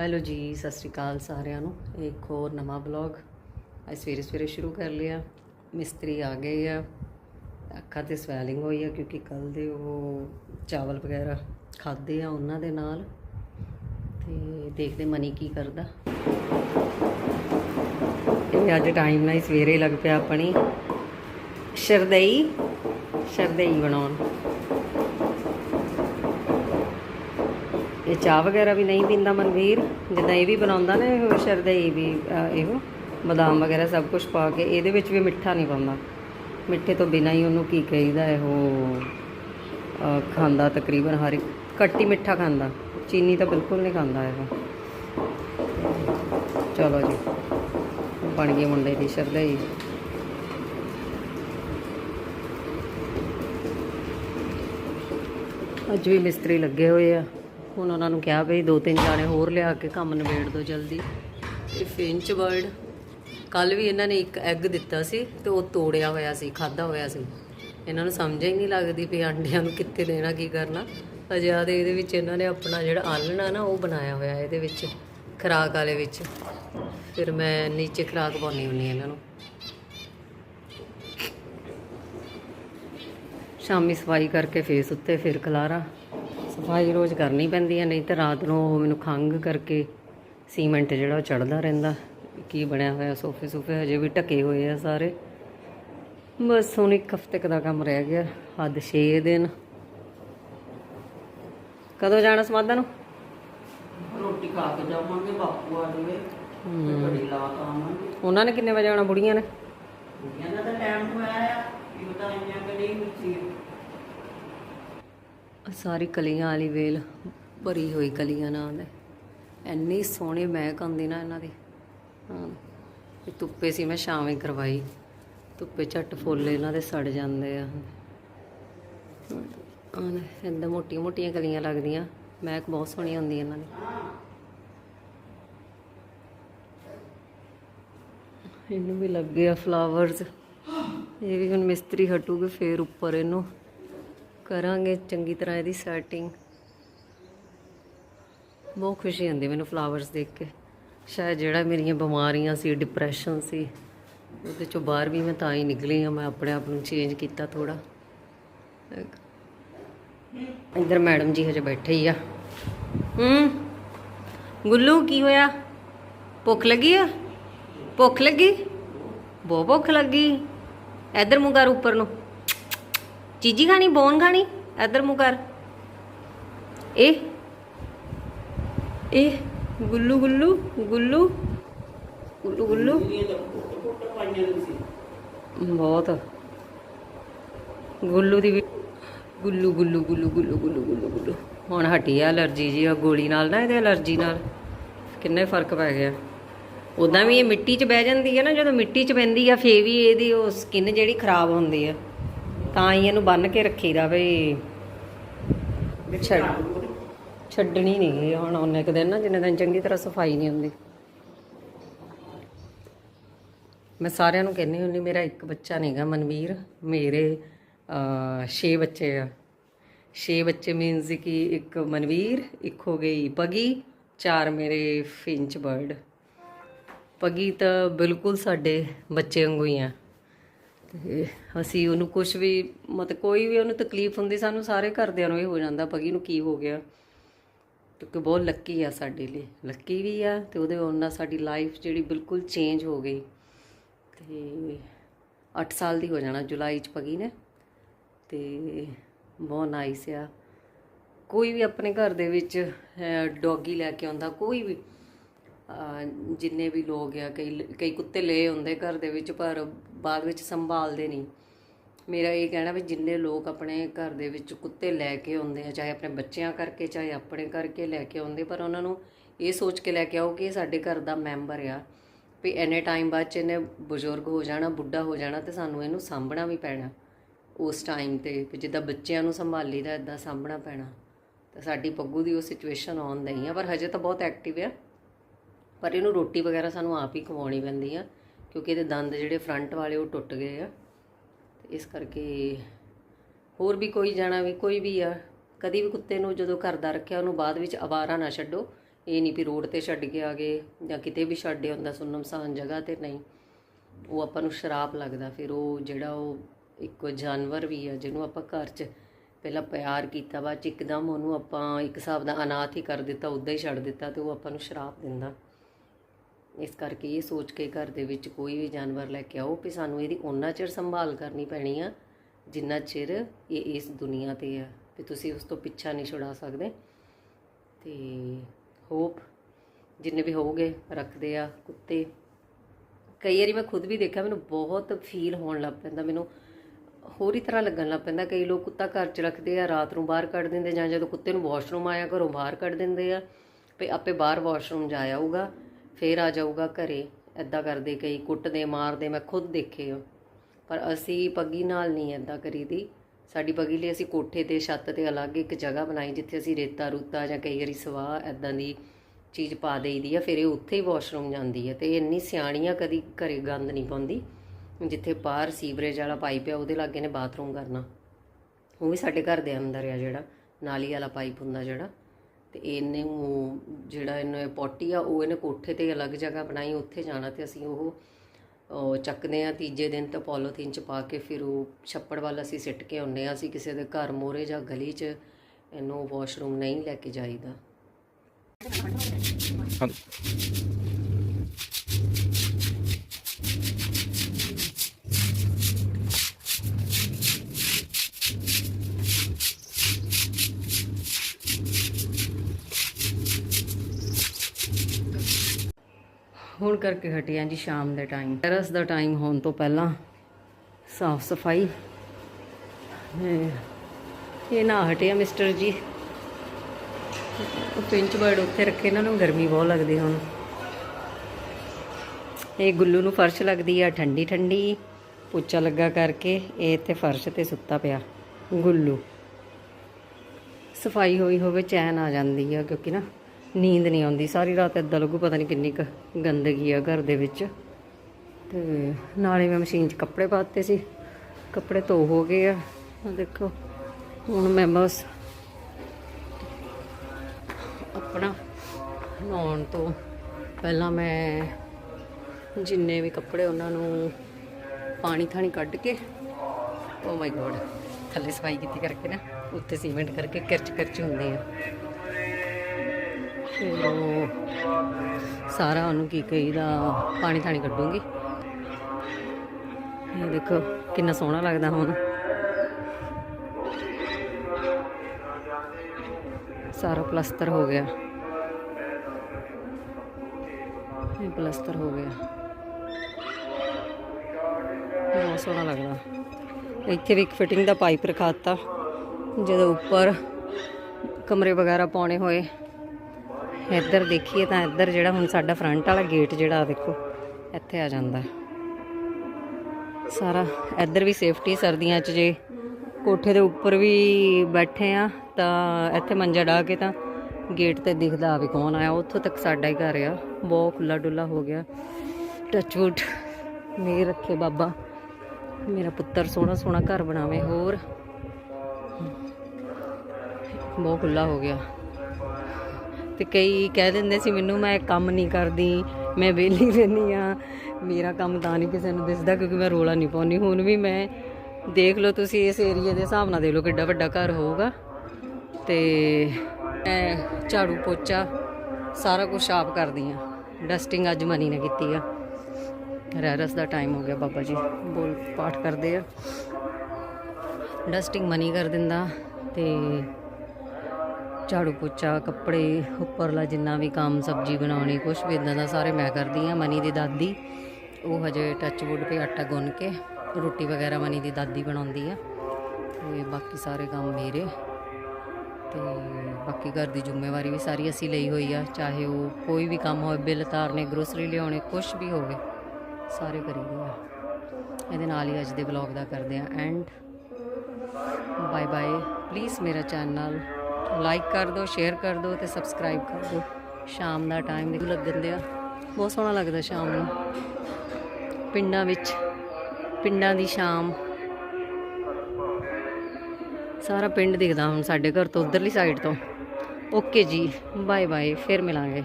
Hello ਜੀ, ਸਤਿ ਸ਼੍ਰੀ ਅਕਾਲ ਸਾਰਿਆਂ ਨੂੰ। ਇੱਕ ਹੋਰ ਨਵਾਂ ਵਲੌਗ। ਅੱਜ ਸਵੇਰੇ ਸਵੇਰੇ ਸ਼ੁਰੂ ਕਰ ਲਿਆ। ਮਿਸਤਰੀ ਆ ਗਏ ਆ। ਅੱਖਾਂ ਤੇ ਸਵੈਲਿੰਗ ਹੋਈ ਆ ਕਿਉਂਕਿ ਕੱਲ ਦੇ ਉਹ ਚਾਵਲ ਵਗੈਰਾ ਖਾਦੇ ਆ ਉਹਨਾਂ ਦੇ ਨਾਲ। ਤੇ ਦੇਖਦੇ ਮਨੀ ਕੀ ਕਰਦਾ। ਇਹ ਅੱਜ ਟਾਈਮ ਨਾਲ ਹੀ ਸਵੇਰੇ ਲੱਗ ਪਿਆ ਆਪਣੀ ਸ਼ਰਦਈ ਸ਼ਰਦਈ ਬਣਾਉਣ। ਇਹ ਚਾਹ ਵਗੈਰਾ ਵੀ ਨਹੀਂ ਪੀਂਦਾ ਮਨਵੀਰ ਜਿੱਦਾਂ ਇਹ ਵੀ ਬਣਾਉਂਦਾ ਨਾ ਇਹ ਸ਼ਰਦਈ ਵੀ ਅਹ, ਇਹੋ ਬਦਾਮ ਵਗੈਰਾ ਸਭ ਕੁਝ ਪਾ ਕੇ ਇਹਦੇ ਵਿੱਚ ਵੀ ਮਿੱਠਾ ਨਹੀਂ ਪਾਉਂਦਾ। ਮਿੱਠੇ ਤੋਂ ਬਿਨਾਂ ਹੀ ਉਹਨੂੰ ਕੀ ਕਹੀਦਾ ਇਹੋ ਅਹ, ਖਾਂਦਾ ਤਕਰੀਬਨ ਹਰ ਇੱਕ ਘੱਟ ਮਿੱਠਾ ਖਾਂਦਾ। ਚੀਨੀ ਤਾਂ ਬਿਲਕੁਲ ਨਹੀਂ ਖਾਂਦਾ ਇਹ। ਚਲੋ ਜੀ ਬਣ ਗਈ ਮੁੰਡੇ ਦੀ ਸ਼ਰਦਈ ਅੱਜ ਵੀ ਮਿਸਤਰੀ ਲੱਗੇ ਹੋਏ ਆ। ਹੁਣ ਉਹਨਾਂ ਨੂੰ ਕਿਹਾ ਵੀ ਦੋ ਤਿੰਨ ਜਾਣੇ ਹੋਰ ਲਿਆ ਕੇ ਕੰਮ ਨਿਬੇੜ ਦਿਓ ਜਲਦੀ। ਇਹ ਫਿੰਚ ਬਰਡ ਕੱਲ ਵੀ ਇਹਨਾਂ ਨੇ ਇੱਕ ਐਗ ਦਿੱਤਾ ਸੀ ਤੇ ਉਹ ਤੋੜਿਆ ਹੋਇਆ ਸੀ ਖਾਦਾ ਹੋਇਆ ਸੀ। ਇਹਨਾਂ ਨੂੰ ਸਮਝ ਹੀ ਨਹੀਂ ਲੱਗਦੀ ਵੀ ਆਂਡਿਆਂ ਨੂੰ ਕਿੱਥੇ ਦੇਣਾ, ਕੀ ਕਰਨਾ। ਅਜਿਹਾ ਦੇ ਇਹਦੇ ਵਿੱਚ ਇਹਨਾਂ ਨੇ ਆਪਣਾ ਜਿਹੜਾ ਆਲਣਾ ਨਾ, ਉਹ ਬਣਾਇਆ ਹੋਇਆ ਇਹਦੇ ਵਿੱਚ, ਖਰਾਕ ਵਾਲੇ ਵਿੱਚ। ਫਿਰ ਮੈਂ ਨੀਚੇ ਖਰਾਕ ਪਾਉਣੀ ਹੁੰਨੀ ਇਹਨਾਂ ਨੂੰ। ਸ਼ਾਮੀ ਸਫ਼ਾਈ ਕਰਕੇ ਫੇਸ ਉੱਤੇ ਫਿਰ ਖਲਾਰਾ। ਸਫ਼ਾਈ ਰੋਜ਼ ਕਰਨੀ ਪੈਂਦੀ ਹੈ ਨਹੀਂ ਤਾਂ ਰਾਤ ਨੂੰ ਉਹ ਮੈਨੂੰ ਖੰਗ ਕਰਕੇ ਸੀਮੈਂਟ ਜਿਹੜਾ ਉਹ ਚੜਦਾ ਰਹਿੰਦਾ। ਕੀ ਬਣਿਆ ਹੋਇਆ ਸੋਫੇ ਸੋਫੇ ਹਜੇ ਵੀ ਢਕੇ ਹੋਏ ਆ ਸਾਰੇ। ਬਸ ਹੁਣ ਇੱਕ ਹਫ਼ਤੇ ਦਾ ਕੰਮ ਰਹਿ ਗਿਆ ਹੱਦ 6 ਦਿਨ। ਕਦੋਂ ਜਾਣਾ ਸਮਾਧਾ ਨੂੰ? ਰੋਟੀ ਖਾ ਕੇ ਜਾਵਾਂਗੇ ਬਾਪੂ ਆ ਜਾਵੇ ਤੇ ਬੜੀ ਲਾਤ ਆਵਾਂਗੇ। ਉਹਨਾਂ ਨੇ ਕਿੰਨੇ ਵਜੇ ਆਉਣਾ ਬੁੜੀਆਂ ਨੇ ਇਹਨਾਂ ਦਾ ਟਾਈਮ ਹੋਇਆ ਆ ਕੀ ਪਤਾ ਇੰਨੀਆਂ ਕਿ ਨਹੀਂ ਮਿੱਸੀ ਆਹ ਸਾਰੀ ਕਲੀਆਂ ਵਾਲੀ ਵੇਲ, ਭਰੀ ਹੋਈ ਕਲੀਆਂ ਨਾਲ ਨੇ ਇੰਨੀ ਸੋਹਣੀ ਮਹਿਕ ਆਉਂਦੀ ਨਾ ਇਹਨਾਂ ਦੀ। ਹਾਂ ਇਹ ਧੁੱਪੇ ਸੀ ਮੈਂ ਛਾਵੇਂ ਕਰਵਾਈ। ਧੁੱਪੇ ਝੱਟ ਫੁੱਲ ਇਹਨਾਂ ਦੇ ਸੜ ਜਾਂਦੇ ਆ। ਆਹ ਇੰਦਾ ਮੋਟੀਆਂ ਮੋਟੀਆਂ ਕਲੀਆਂ ਲੱਗਦੀਆਂ। ਮਹਿਕ ਬਹੁਤ ਸੋਹਣੀ ਹੁੰਦੀ ਇਹਨਾਂ ਦੀ। ਇਹਨੂੰ ਵੀ ਲੱਗੇ ਆ ਫਲਾਵਰਸ ਇਹ ਵੀ ਹੁਣ ਮਿਸਤਰੀ ਹਟੂਗੇ ਫੇਰ ਉੱਪਰ ਇਹਨੂੰ। ਕਰਾਂਗੇ ਚੰਗੀ ਤਰ੍ਹਾਂ ਇਹਦੀ ਸੈਟਿੰਗ ਬਹੁਤ ਖੁਸ਼ੀ ਹੁੰਦੀ ਮੈਨੂੰ ਫਲਾਵਰਸ ਦੇਖ ਕੇ। ਸ਼ਾਇਦ ਜਿਹੜਾ ਮੇਰੀਆਂ ਬਿਮਾਰੀਆਂ ਸੀ ਡਿਪਰੈਸ਼ਨ ਸੀ, ਉਹਦੇ ਚੋਂ ਬਾਹਰ ਵੀ ਮੈਂ ਤਾਂ ਹੀ ਨਿਕਲੀ ਆ ਮੈਂ ਆਪਣੇ ਆਪ ਨੂੰ ਚੇਂਜ ਕੀਤਾ ਥੋੜਾ ਇੱਧਰ ਮੈਡਮ ਜੀ ਹਜੇ ਬੈਠੇ ਹੀ ਆ। ਹੂੰ? ਗੁੱਲੂ, ਕੀ ਹੋਇਆ? ਭੁੱਖ ਲੱਗੀ ਆ? ਭੁੱਖ ਲੱਗੀ? ਬਹੁਤ ਭੁੱਖ ਲੱਗੀ। ਇੱਧਰ ਮੂੰਹ ਕਰ ਉੱਪਰ ਨੂੰ। ਚੀਜੀ ਖਾਣੀ, ਬੋਨ ਖਾਣੀ? ਇੱਧਰ ਮੂੰਹ ਕਰ। ਇਹ ਇਹ ਗੁੱਲੂ ਗੁੱਲੂ ਗੁੱਲੂ। ਗੁੱਲੂ ਗੁੱਲੂ। ਬਹੁਤ। ਗੁੱਲੂ ਦੀ ਗੁੱਲੂ ਗੁੱਲੂ ਗੁੱਲੂ ਗੁੱਲੂ ਗੁੱਲੂ ਗੁੱਲੂ ਗੁੱਲੂ। ਹੁਣ ਹਟੀ ਆ ਅਲਰਜੀ ਜੀ ਆ ਗੋਲੀ ਨਾਲ ਨਾ ਇਹਦੇ ਅਲਰਜੀ ਨਾਲ। ਕਿੰਨੇ ਫ਼ਰਕ ਪੈ ਗਿਆ। ਉਦਾਂ ਵੀ ਇਹ ਮਿੱਟੀ 'ਚ ਬਹਿ ਜਾਂਦੀ ਹੈ ਨਾ, ਜਦੋਂ ਮਿੱਟੀ 'ਚ ਪੈਂਦੀ ਆ, ਫੇਰ ਵੀ ਇਹਦੀ ਉਹ ਸਕਿਨ ਜਿਹੜੀ ਖਰਾਬ ਹੁੰਦੀ ਆ। ਤਾਂ ਹੀ ਇਹਨੂੰ ਬੰਨ ਕੇ ਰੱਖੀਦਾ ਵੀ ਛੱਡ ਛੱਡਣੀ ਨਹੀਂ ਹੁਣ ਉਹਨੇ ਕੁ ਦਿਨ ਨਾ ਜਿੰਨੇ ਦਿਨ ਚੰਗੀ ਤਰ੍ਹਾਂ ਸਫ਼ਾਈ ਨਹੀਂ ਹੁੰਦੀ। ਮੈਂ ਸਾਰਿਆਂ ਨੂੰ ਕਹਿੰਦੀ ਹੁੰਦੀ, ਮੇਰਾ ਇੱਕ ਬੱਚਾ ਨਹੀਂਗਾ ਮਨਵੀਰ, ਮੇਰੇ 6 ਬੱਚੇ ਆ। 6 ਬੱਚੇ ਮੀਨਸ ਕਿ ਇੱਕ ਮਨਵੀਰ, ਇੱਕ ਹੋ ਗਈ ਪਗੀ, ਚਾਰ ਮੇਰੇ ਫਿੰਚ ਬਰਡ ਪਗੀ ਤਾਂ ਬਿਲਕੁਲ ਸਾਡੇ ਬੱਚੇ ਵਾਂਗੂ ਹੀ ਆ। ਤੇ ਅਸੀਂ ਉਹਨੂੰ ਕੁਝ ਵੀ, ਮਤਲਬ ਕੋਈ ਵੀ ਉਹਨੂੰ ਤਕਲੀਫ ਹੁੰਦੀ, ਸਾਨੂੰ ਸਾਰੇ ਘਰਦਿਆਂ ਨੂੰ ਇਹ ਹੋ ਜਾਂਦਾ ਪਗੀ ਨੂੰ ਕੀ ਹੋ ਗਿਆ? ਕਿਉਂਕਿ ਬਹੁਤ ਲੱਕੀ ਆ ਸਾਡੇ ਲਈ। ਲੱਕੀ ਵੀ ਆ ਤੇ ਉਹਦੇ ਆਉਣ ਨਾਲ ਸਾਡੀ ਲਾਈਫ ਜਿਹੜੀ ਬਿਲਕੁਲ ਚੇਂਜ ਹੋ ਗਈ। ਤੇ 8 ਸਾਲ ਦੀ ਹੋ ਜਾਣਾ ਜੁਲਾਈ ਚ ਪਗੀ ਨੇ। ਤੇ ਬਹੁਤ ਨਾਈਸ ਆ। ਕੋਈ ਵੀ ਆਪਣੇ ਘਰ ਦੇ ਵਿੱਚ ਡੌਗੀ ਲੈ ਕੇ ਆਉਂਦਾ, ਕੋਈ ਵੀ ਜਿੰਨੇ ਵੀ ਲੋਕ ਆ, ਕਈ ਕਈ ਕੁੱਤੇ ਲਏ ਆਉਂਦੇ ਘਰ ਦੇ ਵਿੱਚ, ਪਰ ਬਾਅਦ ਵਿੱਚ ਸੰਭਾਲਦੇ ਨਹੀਂ। ਮੇਰਾ ਇਹ ਕਹਿਣਾ ਵੀ ਜਿੰਨੇ ਲੋਕ ਆਪਣੇ ਘਰ ਦੇ ਵਿੱਚ ਕੁੱਤੇ ਲੈ ਕੇ ਆਉਂਦੇ ਆ, ਚਾਹੇ ਆਪਣੇ ਬੱਚਿਆਂ ਕਰਕੇ, ਚਾਹੇ ਆਪਣੇ ਕਰਕੇ ਲੈ ਕੇ ਆਉਂਦੇ, ਪਰ ਉਹਨਾਂ ਨੂੰ ਇਹ ਸੋਚ ਕੇ ਲੈ ਕੇ ਆਓ ਕਿ ਇਹ ਸਾਡੇ ਘਰ ਦਾ ਮੈਂਬਰ ਆ। ਵੀ ਐਨੇ ਟਾਈਮ ਬਾਅਦ ਚ ਇਹਨੇ ਬਜ਼ੁਰਗ ਹੋ ਜਾਣਾ, ਬੁੱਢਾ ਹੋ ਜਾਣਾ ਤੇ ਸਾਨੂੰ ਇਹਨੂੰ ਸਾਂਭਣਾ ਵੀ ਪੈਣਾ। ਉਸ ਟਾਈਮ ਤੇ ਵੀ ਜਿੱਦਾਂ ਬੱਚਿਆਂ ਨੂੰ ਸੰਭਾਲੀਦਾ ਇਦਾਂ ਸਾਂਭਣਾ ਪੈਣਾ। ਤਾਂ ਸਾਡੀ ਪੱਗੂ ਦੀ ਉਹ ਸਿਚੁਏਸ਼ਨ ਆਉਣ ਨਹੀਂ ਆ, ਪਰ ਹਜੇ ਤਾਂ ਬਹੁਤ ਐਕਟਿਵ ਆ। ਪਰ ਇਹਨੂੰ ਰੋਟੀ ਵਗੈਰਾ ਸਾਨੂੰ ਆਪ ਹੀ ਖਵਾਉਣੀ ਪੈਂਦੀ ਆ, ਕਿਉਂਕਿ ਇਹਦੇ ਦੰਦ ਜਿਹੜੇ ਫਰੰਟ ਵਾਲੇ ਉਹ ਟੁੱਟ ਗਏ ਆ। ਤੇ ਇਸ ਕਰਕੇ ਹੋਰ ਵੀ ਕੋਈ ਜਾਣਾ ਵੀ, ਕੋਈ ਵੀ ਆ, ਕਦੀ ਵੀ ਕੁੱਤੇ ਨੂੰ ਜਦੋਂ ਘਰ ਦਾ ਰੱਖਿਆ, ਉਹਨੂੰ ਬਾਅਦ ਵਿੱਚ ਅਵਾਰਾ ਨਾ ਛੱਡੋ। ਇਹ ਨਹੀਂ ਵੀ ਰੋਡ ਤੇ ਛੱਡ ਕੇ ਆ ਗਏ ਜਾਂ ਕਿਤੇ ਵੀ ਛੱਡੇ ਹੁੰਦਾ ਸੁਨਮਸਾਨ ਜਗ੍ਹਾ ਤੇ ਨਹੀਂ। ਉਹ ਆਪਾਂ ਨੂੰ ਸ਼ਰਾਪ ਲੱਗਦਾ, ਫਿਰ ਉਹ ਜਿਹੜਾ ਉਹ ਇੱਕ ਜਾਨਵਰ ਵੀ ਆ, ਜਿਹਨੂੰ ਆਪਾਂ ਘਰ 'ਚ ਪਹਿਲਾਂ ਪਿਆਰ ਕੀਤਾ, ਬਾਅਦ 'ਚ ਇੱਕਦਮ ਉਹਨੂੰ ਆਪਾਂ ਇੱਕ ਹਿਸਾਬ ਦਾ ਅਨਾਥ ਹੀ ਕਰ ਦਿੱਤਾ, ਉਦਾਂ ਹੀ ਛੱਡ ਦਿੱਤਾ ਤੇ ਉਹ ਆਪਾਂ ਨੂੰ ਸ਼ਰਾਪ ਦਿੰਦਾ। ਇਸ ਕਰਕੇ ਇਹ ਸੋਚ ਕੇ ਘਰ ਦੇ ਵਿੱਚ ਕੋਈ ਵੀ ਜਾਨਵਰ ਲੈ ਕੇ ਆਓ ਵੀ ਸਾਨੂੰ ਇਹਦੀ ਓਨਾ ਚਿਰ ਸੰਭਾਲ ਕਰਨੀ ਪੈਣੀ ਆ, ਜਿੰਨਾ ਚਿਰ ਇਹ ਇਸ ਦੁਨੀਆ ਤੇ ਆ, ਵੀ ਤੁਸੀਂ ਉਸ ਤੋਂ ਪਿੱਛਾ ਨਹੀਂ ਛੁਡਾ ਸਕਦੇ। ਤੇ ਹੋਪ, ਜਿੰਨੇ ਵੀ ਹੋਗੇ ਰੱਖਦੇ ਆ ਕੁੱਤੇ। ਕਈ ਵਾਰੀ ਮੈਂ ਖੁਦ ਵੀ ਦੇਖਿਆ, ਮੈਨੂੰ ਬਹੁਤ ਫੀਲ ਹੋਣ ਲੱਗ ਪੈਂਦਾ, ਮੈਨੂੰ ਹੋਰ ਹੀ ਤਰ੍ਹਾਂ ਲੱਗਣ ਲੱਗ ਪੈਂਦਾ। ਕਈ ਲੋਕ ਕੁੱਤਾ ਘਰ 'ਚ ਰੱਖਦੇ ਆ, ਰਾਤ ਨੂੰ ਬਾਹਰ ਕੱਢ ਦਿੰਦੇ ਜਾਂ ਜਦੋਂ ਕੁੱਤੇ ਨੂੰ ਵਾਸ਼ਰੂਮ ਆਇਆ, ਘਰੋਂ ਬਾਹਰ ਕੱਢ ਦਿੰਦੇ ਆ, ਵੀ ਆਪੇ ਬਾਹਰ ਵਾਸ਼ਰੂਮ ਜਾ ਆਊਗਾ। ਫੇਰ ਆ ਜਾਊਗਾ ਘਰੇ ਐਦਾਂ ਕਰਦੇ ਕਈ, ਕੁੱਟਦੇ, ਮਾਰਦੇ, ਮੈਂ ਖੁਦ ਦੇਖੇ ਆ। ਪਰ ਅਸੀਂ ਪੱਗੀ ਨਾਲ ਨਹੀਂ ਐਦਾਂ ਕਰੀਦੀ। ਸਾਡੀ ਪੱਗੀ ਲਈ ਅਸੀਂ ਕੋਠੇ ਤੇ, ਛੱਤ ਤੇ ਅਲੱਗ ਇੱਕ ਜਗ੍ਹਾ ਬਣਾਈ, ਜਿੱਥੇ ਅਸੀਂ ਰੇਤਾ, ਰੂਤਾ ਜਾਂ ਕਈ ਵਾਰੀ ਸਵਾਹ ਐਦਾਂ ਦੀ ਚੀਜ਼ ਪਾ ਦੇਈਦੀ ਆ, ਫਿਰ ਇਹ ਉੱਥੇ ਹੀ ਵਾਸ਼ਰੂਮ ਜਾਂਦੀ ਹੈ ਤੇ ਇਹ ਇੰਨੀ ਸਿਆਣੀਆਂ ਕਦੀ ਘਰੇ ਗੰਦ ਨਹੀਂ ਪਾਉਂਦੀ, ਜਿੱਥੇ ਬਾਹਰ ਸੀਵਰੇਜ ਵਾਲਾ ਪਾਈਪ ਆ, ਉਹਦੇ ਲਾਗੇ ਨੇ ਬਾਥਰੂਮ ਕਰਨਾ। ਉਹ ਵੀ ਸਾਡੇ ਘਰ ਦੇ ਅੰਦਰ ਆ ਜਿਹੜਾ, ਨਾਲੀ ਵਾਲਾ ਪਾਈਪ ਹੁੰਦਾ ਜਿਹੜਾ। ਤੇ ਇਹਨੂੰ ਜਿਹੜਾ ਇਹਨੇ ਪੋਟੀ ਆ, ਉਹ ਇਹਨੇ ਕੋਠੇ ਤੇ ਅਲੱਗ ਜਗ੍ਹਾ ਬਣਾਈ, ਉੱਥੇ ਜਾਣਾ ਤੇ ਅਸੀਂ ਉਹ ਉਹ ਚੱਕਦੇ ਆ। ਤੀਜੇ ਦਿਨ ਤਾਂ ਪੋਲੋਥੀਨ ਚ ਪਾ ਕੇ ਫਿਰ ਉਹ ਛੱਪੜ ਵੱਲ ਅਸੀਂ ਸਿੱਟ ਕੇ ਆਉਂਦੇ ਆ। ਅਸੀਂ ਕਿਸੇ ਦੇ ਘਰ ਮੋਰੇ ਜਾਂ ਗਲੀ 'ਚ ਇਹਨੂੰ ਵਾਸ਼ਰੂਮ ਨਹੀਂ ਲੈ ਕੇ ਜਾਈਦਾ। ਹੁਣ ਕਰਕੇ ਹਟਿਆ ਜੀ ਸ਼ਾਮ ਦੇ ਟਾਈਮ। ਟੈਰਸ ਦਾ ਟਾਈਮ ਹੋਣ ਤੋਂ ਪਹਿਲਾਂ ਸਾਫ਼ ਸਫ਼ਾਈ। ਇਹ ਨਾ ਹਟਿਆ ਮਿਸਟਰ ਜੀ। ਪਿੰਚ ਬਰਡ ਉੱਥੇ ਰੱਖੇ, ਇਹਨਾਂ ਨੂੰ ਗਰਮੀ ਬਹੁਤ ਲੱਗਦੀ ਹੁਣ। ਇਹ ਗੁੱਲੂ ਨੂੰ ਫਰਸ਼ ਲੱਗਦੀ ਆ, ਠੰਡੀ ਠੰਡੀ। ਪੋਚਾ ਲੱਗਾ ਕਰਕੇ ਇਹ ਇੱਥੇ ਫਰਸ਼ ਤੇ ਸੁੱਤਾ ਪਿਆ, ਗੁੱਲੂ। ਸਫ਼ਾਈ ਹੋਈ ਹੋਵੇ, ਚੈਨ ਆ ਜਾਂਦੀ ਆ, ਕਿਉਂਕਿ ਨਾ ਨੀਂਦ ਨਹੀਂ ਆਉਂਦੀ। ਸਾਰੀ ਰਾਤ ਏਦਾਂ ਲੱਗੂ, ਪਤਾ ਨਹੀਂ ਕਿੰਨੀ ਕੁ ਗੰਦਗੀ ਆ ਘਰ ਦੇ ਵਿੱਚ। ਤੇ ਨਾਲੇ ਮੈਂ ਮਸ਼ੀਨ 'ਚ ਕੱਪੜੇ ਪਾਤੇ ਸੀ। ਕੱਪੜੇ ਧੋ ਹੋ ਗਏ ਆ। ਆਹ ਦੇਖੋ, ਹੁਣ ਮੈਂ ਬਸ ਆਪਣਾ ਨਹਾਉਣ ਤੋਂ ਪਹਿਲਾਂ ਮੈਂ ਜਿੰਨੇ ਵੀ ਕੱਪੜੇ ਉਹਨਾਂ ਨੂੰ ਪਾਣੀ ਥਾਣੀ ਕੱਢ ਕੇ ਓ ਮਾਈ ਗੋਡ ਥੱਲੇ ਸਫ਼ਾਈ ਕੀਤੀ ਕਰਕੇ ਨਾ, ਉੱਤੇ ਸੀਮੈਂਟ ਕਰਕੇ ਕਿਰਚ ਕਿਰਚ ਹੁੰਦੇ ਆ। ਫਿਰ ਉਹ ਸਾਰਾ ਉਹਨੂੰ ਕੀ ਕਹੀਦਾ, ਪਾਣੀ ਥਾਣੀ ਕੱਢੂਗੀ। ਇਹ ਦੇਖੋ, ਕਿੰਨਾ ਸੋਹਣਾ ਲੱਗਦਾ ਹੁਣ। ਸਾਰਾ ਪਲਸਤਰ ਹੋ ਗਿਆ। ਇਹ ਪਲਸਤਰ ਹੋ ਗਿਆ। ਬਹੁਤ ਸੋਹਣਾ ਲੱਗਦਾ। ਇੱਥੇ ਵੀ ਇੱਕ ਫਿਟਿੰਗ ਦਾ ਪਾਈਪ ਰਖਾਤਾ। ਜਦੋਂ ਉੱਪਰ ਕਮਰੇ ਵਗੈਰਾ ਪਾਉਣੇ ਹੋਏ। ਇੱਧਰ ਦੇਖੀਏ ਤਾਂ ਇੱਧਰ ਜਿਹੜਾ ਹੁਣ ਸਾਡਾ ਫਰੰਟ ਵਾਲਾ ਗੇਟ ਜਿਹੜਾ ਦੇਖੋ, ਇੱਥੇ ਆ ਜਾਂਦਾ। ਸਾਰਾ ਇੱਧਰ ਵੀ ਸੇਫਟੀ ਸਰਦੀਆਂ 'ਚ ਜੇ ਕੋਠੇ ਦੇ ਉੱਪਰ ਵੀ ਬੈਠੇ ਆ, ਤਾਂ ਇੱਥੇ ਮੰਜਾ ਢਾ ਕੇ ਤਾਂ ਗੇਟ ਤੇ ਦਿਖਦਾ ਵੀ ਕੌਣ ਆਇਆ। ਉੱਥੋਂ ਤੱਕ ਸਾਡਾ ਹੀ ਘਰ ਆ। ਬਹੁਤ ਖੁੱਲਾ ਡੁੱਲਾ ਹੋ ਗਿਆ। ਟੱਚਵੁੱਡ ਮੇਰ ਰੱਖੇ ਬਾਬਾ। ਮੇਰਾ ਪੁੱਤਰ ਸੋਹਣਾ ਸੋਹਣਾ ਘਰ ਬਣਾਵੇ ਹੋਰ। ਬਹੁਤ ਖੁੱਲਾ ਹੋ ਗਿਆ। ਤੇ ਕਈ ਕਹਿ ਦਿੰਦੇ ਸੀ ਮੈਨੂੰ, ਮੈਂ ਕੰਮ ਨਹੀਂ ਕਰਦੀ, ਮੈਂ ਵਿਹਲੀ ਰਹਿੰਦੀ ਆ ਮੇਰਾ ਕੰਮ ਤਾਂ ਨਹੀਂ ਕਿਸੇ ਨੂੰ ਦਿਸਦਾ ਕਿਉਂਕਿ ਮੈਂ ਰੋਲਾ ਨਹੀਂ ਪਾਉਂਦੀ। ਹੁਣ ਵੀ ਮੈਂ ਦੇਖ ਲਓ ਤੁਸੀਂ ਇਸ ਏਰੀਆ ਦੇ ਹਿਸਾਬ ਨਾਲ ਦੇਖ ਲਓ ਕਿੱਡਾ ਵੱਡਾ ਘਰ ਹੋਊਗਾ। ਤੇ ਮੈਂ ਝਾੜੂ ਪੋਚਾ ਸਾਰਾ ਕੁਝ ਆਪ ਕਰਦੀ ਆ ਡਸਟਿੰਗ ਅੱਜ ਮਨੀ ਨੇ ਕੀਤੀ ਆ। ਰਹਿਰਸ ਦਾ ਟਾਈਮ ਹੋ ਗਿਆ ਬਾਬਾ ਜੀ, ਬੋਲ ਪਾਠ ਕਰਦੇ ਆ। ਡਸਟਿੰਗ ਮਨੀ ਕਰ ਦਿੰਦਾ ਤੇ ਝਾੜੂ ਪੋਚਾ, ਕੱਪੜੇ ਉੱਪਰਲਾ ਜਿੰਨਾ ਵੀ ਕੰਮ, ਸਬਜ਼ੀ ਬਣਾਉਣੀ ਕੁਝ ਵੀ ਇਦਾਂ ਦਾ ਸਾਰੇ ਮੈਂ ਕਰਦੀ ਆ ਮਨੀ ਦੀ ਦਾਦੀ। ਉਹ ਹਜੇ ਟੱਚ ਵੁੱਡ ਤੇ ਆਟਾ ਗੁੰਨ ਕੇ ਰੋਟੀ ਵਗੈਰਾ ਮਨੀ ਦੀ ਦਾਦੀ ਬਣਾਉਂਦੀ ਆ। ਤੇ ਬਾਕੀ ਸਾਰੇ ਕੰਮ ਮੇਰੇ। ਤੇ ਬਾਕੀ ਘਰ ਦੀ ਜ਼ਿੰਮੇਵਾਰੀ ਵੀ ਸਾਰੀ ਅਸੀਂ ਲਈ ਹੋਈ ਆ। ਚਾਹੇ ਉਹ ਕੋਈ ਵੀ ਕੰਮ ਹੋਵੇ, ਬਿੱਲ ਤਾਰਨੇ ਗਰੋਸਰੀ ਲਿਆਉਣੇ ਕੁਝ ਵੀ ਹੋਵੇ, ਸਾਰੇ ਕਰੀਦੇ ਆ। ਇਹਦੇ ਨਾਲ ਹੀ ਅੱਜ ਦੇ ਵਲੌਗ ਦਾ ਕਰਦੇ ਆ ਐਂਡ ਬਾਏ ਬਾਏ ਪਲੀਜ਼ ਮੇਰਾ ਚੈਨਲ ਲਾਈਕ ਕਰ ਦਿਓ ਸ਼ੇਅਰ ਕਰ ਦਿਓ ਤੇ ਸਬਸਕ੍ਰਾਈਬ ਕਰ ਦਿਓ ਸ਼ਾਮ ਦਾ ਟਾਈਮ ਦੇ ਲੱਗਣ ਦਿਆ ਬਹੁਤ ਸੋਹਣਾ ਲੱਗਦਾ ਸ਼ਾਮ ਨੂੰ। ਪਿੰਡਾਂ ਵਿੱਚ, ਪਿੰਡਾਂ ਦੀ ਸ਼ਾਮ। ਸਾਰਾ ਪਿੰਡ ਦਿਖਦਾ ਹੁਣ ਸਾਡੇ ਘਰ ਤੋਂ, ਉਧਰਲੀ ਸਾਈਡ ਤੋਂ। ਓਕੇ ਜੀ ਬਾਏ ਬਾਏ ਫਿਰ ਮਿਲਾਂਗੇ।